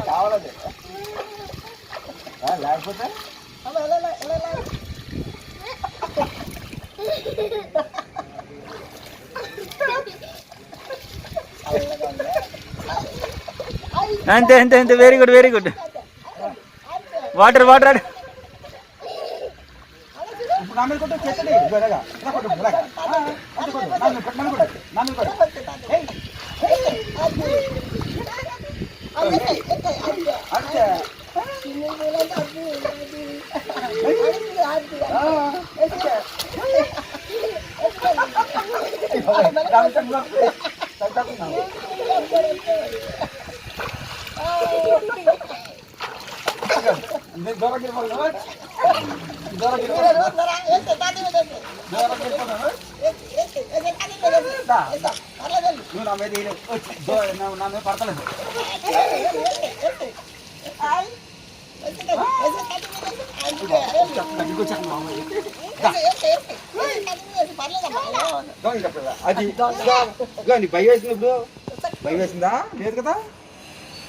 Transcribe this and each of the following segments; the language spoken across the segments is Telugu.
కావాలండి ఆ, లేకపోతే. అంతే అంతే అంతే. Very good very good water water ఇప్పుడు నా మీద కొట్టు చెక్కడి ఇదిగో ఇలాగా ఇలా కొట్టు ఇలాగా ఆ, అంతే కొట్టు నా మీద కొట్టు, నా మీద కొట్టు నా మీద కొట్టు ఏయ్. అంతే నువ్వు నా మీద ఈడు. వచ్చి, దో, నా- నా మీద పడతలేదు ఇదిగో చెక్క మా అమ్మాయి. దో, ఇంకా పిల్ల. అది ఇదిగో, నీ భయం వేసినప్పుడు భయ వేసిందా లేదు కదా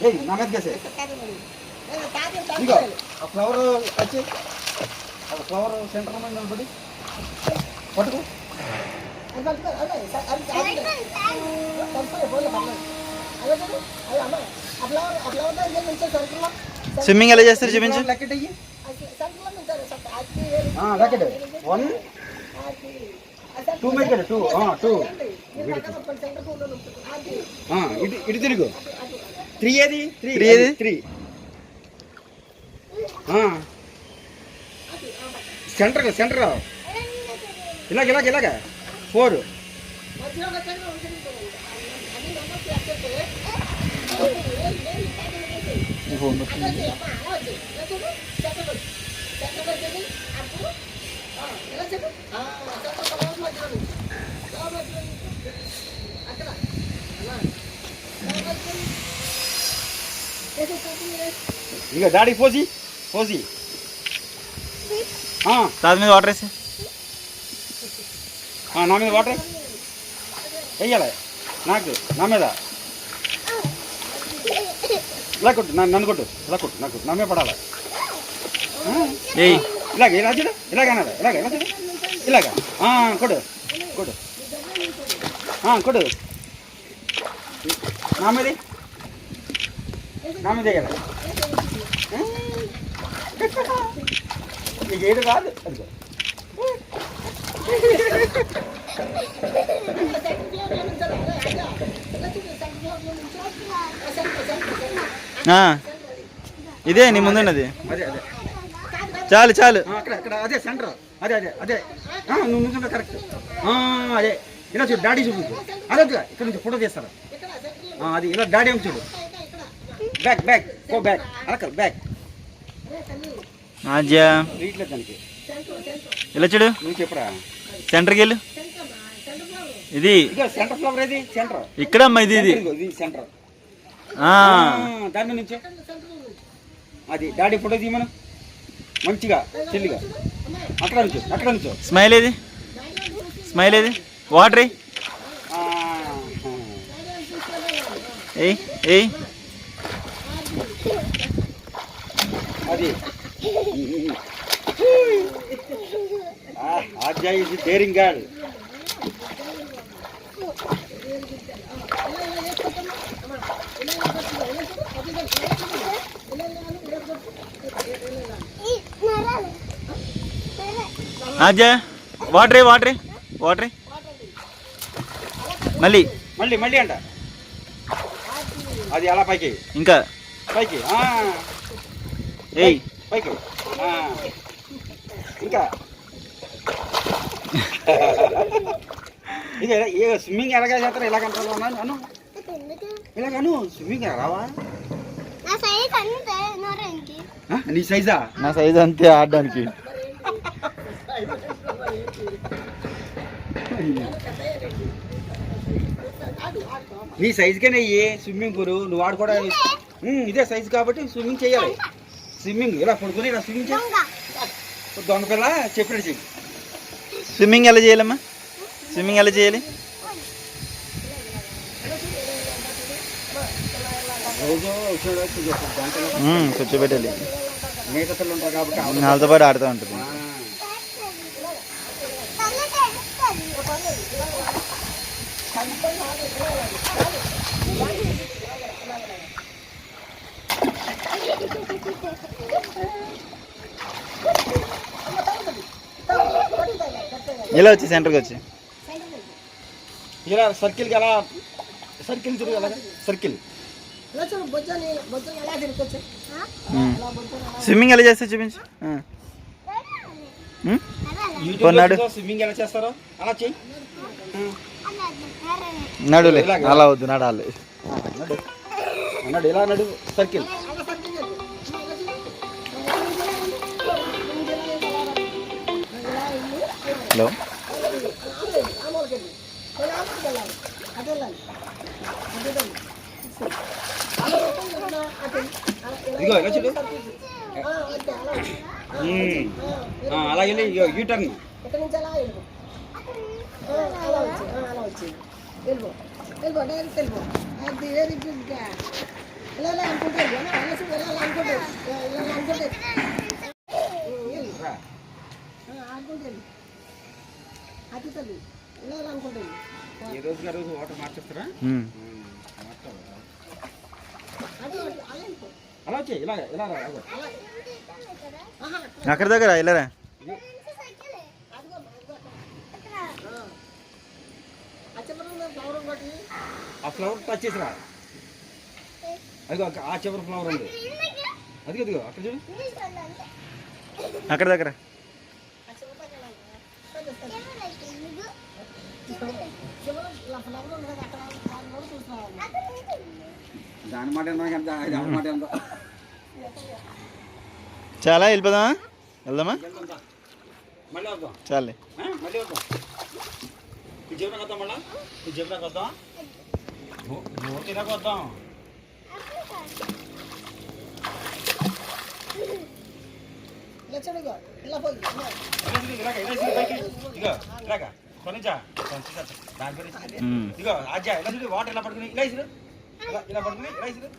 ఏ నా మీద కేసే ఇదిగో ఆ ఫ్లవర్ వచ్చి ఆ ఫ్లవర్ సెంటర్ మీద నిలబడి పట్టుకో స్విమ్మింగ్ ఎలా చేస్తారు చూపించు? లెక్కట వన్ టూ మెక్కడ టూ టూ ఇటు ఇటు తిరుగు. త్రీ ఏది? Three. ఏది? త్రీ సెంటర్ సెంటర్ ఇలాగ ఇలాగ ఇలాగ. ఫోర్ ఇక డాడీ పోసి పోసి ఆ, తాత మీద వాటర్ వేసి ఆ, నా మీద వాటర్ వెయ్యాలి నాకు నా మీద ఇలా కొట్టు నన్ను నన్ను కొట్టు ఇలా కొట్టు నాకు నా మీద పడాలి ఆ, ఏయ్ ఇలాగ ఇలా చూడు ఇలాగ అనాలి ఇలాగ ఇలా చూడు ఇలాగ ఆ, కొడు కొడు ఆ, కొడు నా మీద ఎయ్. నా మీద వేయాలి ఏడు అదిగో ఇదే నీ ముందున్నది. అదే అదే చాలు. చాలు అక్కడ అక్కడ అదే సెంటర్ అదే అదే అదే. నువ్వు నుంచుంటే కరెక్ట్ అదే. ఇలా చూడు డాడీ చూపించు అదే ఇక్కడ నుంచి ఫోటో తీస్తారా అది ఇలా డాడీ ఏమి చూడు. బ్యాక్ బ్యాక్ గో బ్యాక్ అలక బ్యాక్ రీట్లేదు దానికి. ఇలా చూడు. నువ్వు చెప్పురా. సెంటర్కి వెళ్ళు ఇది సెంటర్ ఫ్లవర్ ఏది? సెంటర్. ఇక్కడమ్మా ఇది ఇది. ఇది సెంటర్. దాని నుంచి. అది డాడీ ఫోటో తీయమను. మంచిగా చెల్లిగా. అక్కడ నుంచి అక్కడ నుంచి. స్మైల్ ఏది? స్మైల్ ఏది? వాటర్. ఏయ్ ఏయ్ ఏయ్ అది అజయ్ ఇది డేరింగ్ గాడ్ ఆజ్యా వాటర్ వాటర్ వాటర్. మళ్ళీ. మళ్ళీ మళ్ళీ అంట. అది అలా పైకి. ఇంకా. పైకి ఏయ్. పైకి. ఇంకా? ఇక ఇక స్విమ్మింగ్ ఎలాగ చేస్తారు? ఇలాగ అంటారు అను ఇలాగ అను స్విమ్మింగ్ రావా? నా సైజ్ నీ సైజా నా సైజ్ అంతే ఆడడానికి. నీ సైజుకే నెయ్యి స్విమ్మింగ్ పూల్ నువ్వు ఆడుకోవడానికి ఇదే. సైజు కాబట్టి స్విమ్మింగ్ చేయాలి. స్విమ్మింగ్ ఇలా పడుకొని ఇలా స్విమ్మింగ్ చేయాలి? దొంగ. పిల్ల చెప్పినట్టు చెయ్యి. స్విమ్మింగ్ ఎలా చేయాలమ్మా? స్విమ్మింగ్ ఎలా చేయాలి? కూర్చోబెట్టాలి. వాళ్ళతో పాటు ఆడుతూ ఉంటుంది. ఆ, ఇలా వచ్చి సెంటర్కి వచ్చి? ఇలా సర్కిల్కి ఎలా సర్కిల్ తిరుగు అలాగా సర్కిల్. స్విమ్మింగ్ ఎలా చేస్తే చూపించు. కొన్నాడు. స్విమ్మింగ్ ఎలా చేస్తారో? అలా చెయ్యి. నడులే. అలా వద్దు నడాలి. నడు అన్నాడు ఇలా నడు? సర్కిల్ హలో ఇదిగో ఇలా చూడు ఉమ్. ఆ, అలా వెళ్ళి ఇగో యూ టర్న్ ఎక్కడి నుంచి అలా వెళ్ళిపో ఆ, అలా వచ్చి ఆ, అలా వచ్చి వెళ్ళిపో వెళ్ళిపో డైరెక్ట్ వెళ్ళిపో అది వెరీ గుడ్గా ఇలా ఇలా అనుకుంటే వెళ్ళిపో. నా వయసు ఇలా ఇలా అనుకుంటే ఇలా ఇలా అనుకుంటే ఉమ్, వెళ్ళు. రా. ఆ, అనుకుంటే వెళ్ళు. అది. ఈ ఆ రోజు వాటర్ మార్చేస్తారా. అది అలా వచ్చే ఇలా ఇలా రా అక్కడ. దగ్గర అదిగో. ఆ. ఫ్లవర్ ఒకటి. ఆ ఫ్లవర్ టచ్ చేసి రా అదిగో ఆ చివరి ఫ్లవర్ ఉంది. అదిగో అదిగో అక్కడ చూడు. అక్కడ దగ్గర. దాని మాట దాని మాట చాలా వెళ్ళిపోదామా? వెళ్దామా? చాలే. ఇలా చూడుగో ఇలా. ఇలా. ఇలా కొనిచా? దాని గురించి ఉమ్. ఇగో అజ్జా ఇలా చూడు వాటర్ ఇలా పడుకుని? ఇలా ఇసురు. ఇలా పడుకుని ఇలా ఇసురు.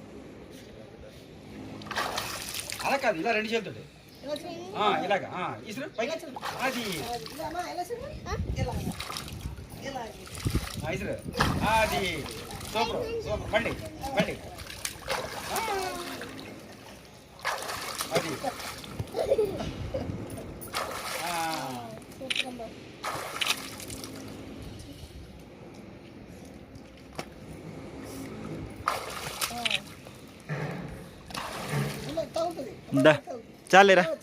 అలా కాదు ఇలా రెండు చేతులు ఇలాగ. ఆ, ఇసురు పైకి. అది ఇసురు. అది సూపర్ సూపర్. మళ్ళీ ఆ. అది दा रहा